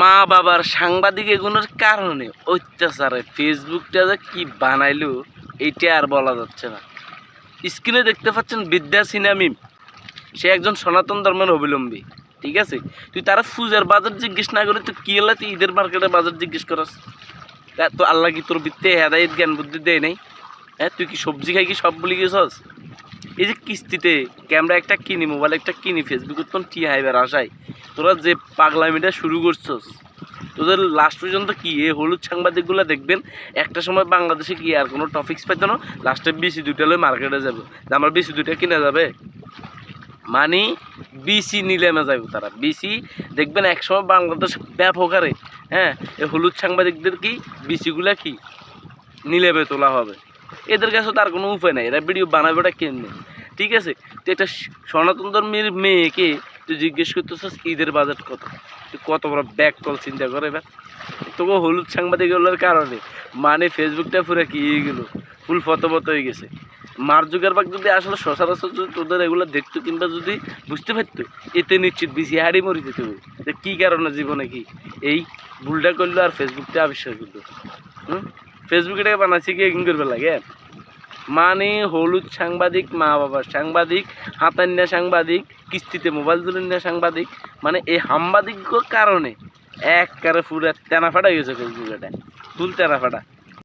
মা বাবার সাংবাদিক এগুলোর কারণে অত্যাচারে ফেসবুকটা যে কি বানাইলো, এইটা আর বলা যাচ্ছে না। স্ক্রিনে দেখতে পাচ্ছেন বিদ্যা সিনামিম সে একজন সনাতন ধর্মের অবলম্বী, ঠিক আছে? তুই তারা পূজার বাজার জিজ্ঞেস না করে তুই কি হলে তুই ঈদের মার্কেটে বাজার জিজ্ঞেস করস? তা আল্লাহ কি তোর বৃত্তে হেদায়ত, জ্ঞান, বুদ্ধি দেয় নাই? হ্যাঁ তুই কি সবজি খাই কি সব বলি গেছস? এই যে কিস্তিতে ক্যামেরা একটা কিনি মোবাইল একটা কিনি ফেসবুকে তখন টি হাইবার আসায়। তোরা যে পাগলামিটা শুরু করছস, তোদের লাস্ট পর্যন্ত কি? এই হলুদ সাংবাদিকগুলো দেখবেন, একটা সময় বাংলাদেশে কি আর কোনো টপিক্স পাইতো না? লাস্টে বিসি দুইটা লই মার্কেটে যাবে আমার বিসি দুইটা কিনা যাবে? মানে বিসি নিলামে যাবে তারা। বিসি দেখবেন একসময় বাংলাদেশ ব্যাপক হারে হ্যাঁ? এই হলুদ সাংবাদিকদের কি? বিসিগুলা কি? নিলামে তোলা হবে। এদের কাছে তার কোনো উপায় নাই। এরা ভিডিও বানাবে ওটা কেমনি? ঠিক আছে? তো এটা সনাতন ধর্মের মেয়েকে তুই জিজ্ঞেস করতেছিস, ঈদের বাজেট কত? তুই কত বড় ব্যাক কল চিন্তা করে এবার তোকে হলুদ সাংবাদিক সাংবাদিকগুলোর কারণে। মানে ফেসবুকটা পুরো কি গেলো? ফুল ফতবত হয়ে গেছে। মার যুগের বাগ যদি আসলে সচরাচর যদি তোদের এগুলো দেখতো কিংবা যদি বুঝতে পারতো, এতে নিশ্চিত বেশি হাড়ি মরি যেতে। যে কী কারণে, জীবনে কি? এই ভুলটা করল আর ফেসবুকটা আবিষ্কার করল। হুম? ফেসবুক এটাকে বানাচ্ছি কি এগিং করবে লাগে? মানে হলুদ সাংবাদিক, মা বাবার সাংবাদিক, হাতান্যা সাংবাদিক, কিস্তিতে মোবাইল তুলে নেওয়া সাংবাদিক মানে এই সাংবাদিক কারণে এক কারে পুরো তেনা ফাটা গেছে ফেসবুক এটা ফুল তেনা ফাটা